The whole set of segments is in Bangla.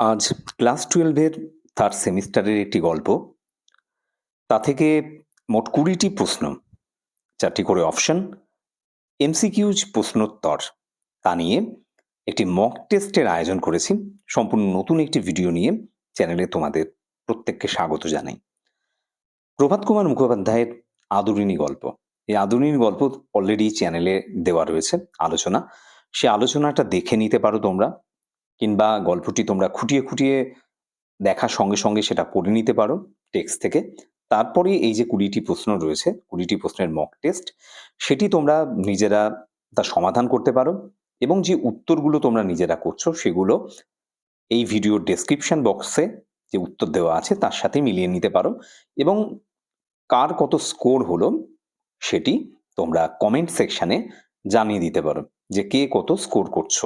আজ ক্লাস টুয়েলভের থার্ড সেমিস্টারের একটি গল্প। তা থেকে মোট কুড়িটি প্রশ্ন, চারটি করে অপশন, এমসিকিউজ প্রশ্নোত্তর। তা নিয়ে একটি মক টেস্টের আয়োজন করেছি। সম্পূর্ণ নতুন একটি ভিডিও নিয়ে চ্যানেলে তোমাদের প্রত্যেককে স্বাগত জানাই। প্রভাত কুমার মুখোপাধ্যায়ের আদরিনী গল্প। এই আদরিনী গল্প অলরেডি চ্যানেলে দেওয়া রয়েছে, আলোচনা। সে আলোচনাটা দেখে নিতে পারো তোমরা। কিংবা গল্পটি তোমরা খুঁটিয়ে খুঁটিয়ে দেখার সঙ্গে সঙ্গে সেটা পড়ে নিতে পারো টেক্সট থেকে। তারপরে এই যে কুড়িটি প্রশ্ন রয়েছে, কুড়িটি প্রশ্নের মক টেস্ট সেটি তোমরা নিজেরা তার সমাধান করতে পারো এবং যে উত্তরগুলো তোমরা নিজেরা করছ সেগুলো এই ভিডিওর ডেসক্রিপশন বক্সে যে উত্তর দেওয়া আছে তার সাথে মিলিয়ে নিতে পারো এবং কার কত স্কোর হলো সেটি তোমরা কমেন্ট সেকশানে জানিয়ে দিতে পারো যে কে কত স্কোর করছ।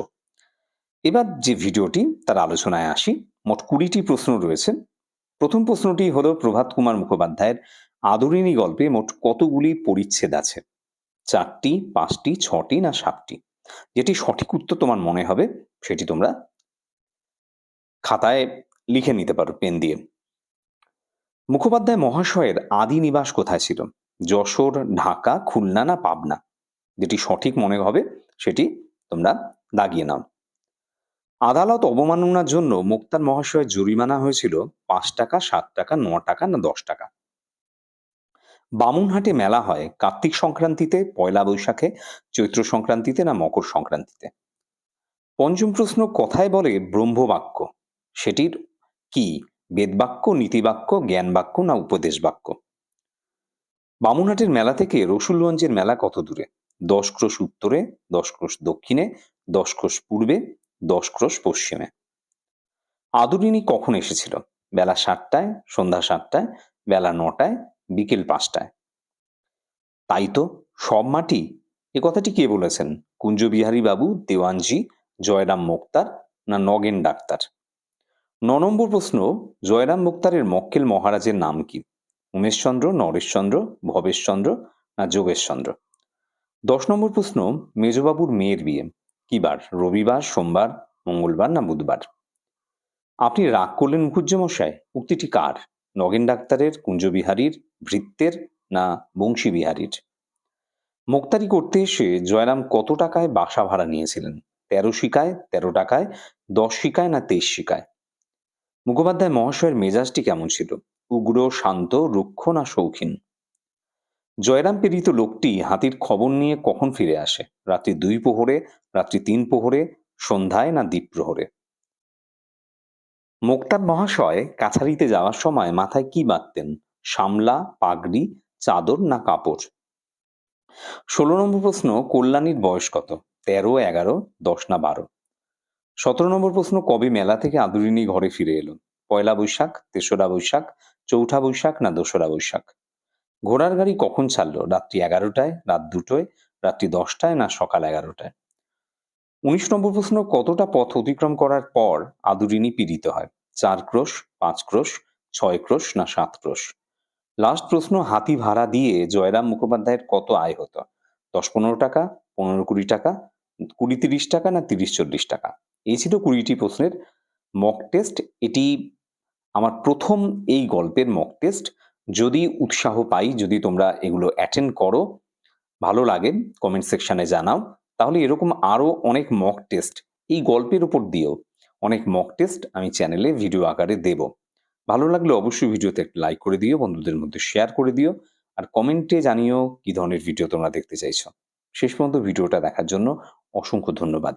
এবার যে ভিডিওটি তার আলোচনায় আসি, মোট কুড়িটি প্রশ্ন রয়েছে। প্রথম প্রশ্নটি হলো প্রভাত কুমার মুখোপাধ্যায়ের আদরিনী গল্পে মোট কতগুলি পরিচ্ছেদ আছে? চারটি, পাঁচটি, ছটি না সাতটি? যেটি সঠিক উত্তর তোমার মনে হবে, সেটি তোমরা খাতায় লিখে নিতে পারো, পেন দিয়ে। মুখোপাধ্যায় মহাশয়ের আদি নিবাস কোথায় ছিল? যশোর, ঢাকা, খুলনা না পাবনা? যেটি সঠিক মনে হবে, সেটি তোমরা দাগিয়ে নাও। আদালত অবমাননার জন্য মুক্তার মহাশয়ের জরিমানা হয়েছিল পাঁচ টাকা, সাত টাকা, ন টাকা না দশ টাকা। বামুনহাটে মেলা হয় কার্তিক সংক্রান্তিতে, পয়লা বৈশাখে, চৈত্র সংক্রান্তিতে না মকর সংক্রান্তিতে। পঞ্চম প্রশ্ন কথায় বলে ব্রহ্মবাক্য। সেটির কি বেদবাক্য, নীতিবাক্য জ্ঞান বাক্য না উপদেশ বাক্য বামুনহাটের মেলা থেকে রসুলগঞ্জের মেলা কত দূরে? দশ ক্রোশ উত্তরে, দশ ক্রোশ দক্ষিণে, দশ ক্রোশ পূর্বে দশ ক্রোশ পশ্চিমে। আদরিনী কখন এসেছিল? বেলা সাতটায়, সন্ধ্যা সাতটায়, বেলা নটায়, বিকেল পাঁচটায়। তাই তো, সব মাটি? এ কথাটি কে বলেছেন? কুঞ্জবিহারী বাবু, দেওয়ানজি, জয়রাম মোক্তার না নগেন ডাক্তার? ন নম্বর প্রশ্ন, জয়রাম মোক্তারের মক্কেল মহারাজের নাম কি? উমেশচন্দ্র, নরেশচন্দ্র, ভবেশচন্দ্র না যোগেশচন্দ্র? দশ নম্বর প্রশ্ন, মেজবাবুর মেয়ের বিয়ে। কি বার রবিবার, সোমবার, মঙ্গলবার না বুধবার? আপনি রাগ করলেন মুখুজ্জ মশাই উক্তিটি কার? নগেন ডাক্তারের, কুঞ্জবিহারীর, ভৃত্যের না বংশী বিহারীর মোক্তারি করতে এসে জয়রাম কত টাকায় বাসা ভাড়া নিয়েছিলেন? তেরো শিকায়, তেরো টাকায়, দশ শিকায় না তেইশ শিকায়? মুখোপাধ্যায় মহাশয়ের মেজাজটি কেমন ছিল? উগ্র, শান্ত, রুক্ষ না শৌখিন? জয়রাম প্রেরিত লোকটি হাতির খবর নিয়ে কখন ফিরে আসে? রাত্রি দুই প্রহরে, রাত্রি তিন প্রহরে, সন্ধ্যায় না দ্বীপ প্রহরে? মোক্তার মহাশয় কাছারিতে যাওয়ার সময় মাথায় কি বাঁধতেন? সামলা পাগড়ি, চাদর না কাপড়? ষোলো নম্বর প্রশ্ন, কল্যাণীর বয়স কত? তেরো, এগারো, দশ না বারো? সতেরো নম্বর প্রশ্ন, কবে মেলা থেকে আদরিনী ঘরে ফিরে এলো? পয়লা বৈশাখ, তেসরা বৈশাখ, চৌঠা বৈশাখ না দোসরা বৈশাখ? ঘোড়ার গাড়ি কখন ছাড়লো? রাত্রি এগারোটায়? রাত দুটোয়? রাত্রি দশটায়? না সকাল এগারোটায়? উনিশ নম্বর প্রশ্ন, কতটা পথ অতিক্রম করার পর আদুরিনী পীড়িত হয়? চার ক্রোশ, পাঁচ ক্রোশ, ছয় ক্রোশ, না সাত ক্রোশ? লাস্ট প্রশ্ন, হাতি ভাড়া দিয়ে জয়রাম মুখোপাধ্যায়ের কত আয় হতো? দশ পনেরো টাকা, পনেরো কুড়ি টাকা, কুড়ি তিরিশ টাকা, না তিরিশ চল্লিশ টাকা? এই ছিল কুড়িটি প্রশ্নের মক টেস্ট এটি আমার প্রথম এই গল্পের মক টেস্ট যদি উৎসাহ পাই, যদি তোমরা এগুলো অ্যাটেন্ড করো, ভালো লাগে কমেন্ট সেকশনে জানাও, তাহলে এরকম আরও অনেক মক টেস্ট এই গল্পের উপর দিয়েও অনেক মক টেস্ট আমি চ্যানেলে ভিডিও আকারে দেব। ভালো লাগলে অবশ্যই ভিডিওতে একটা লাইক করে দিও, বন্ধুদের মধ্যে শেয়ার করে দিও, আর কমেন্টে জানিও কি ধরনের ভিডিও তোমরা দেখতে চাইছো। শেষ পর্যন্ত ভিডিওটা দেখার জন্য অসংখ্য ধন্যবাদ।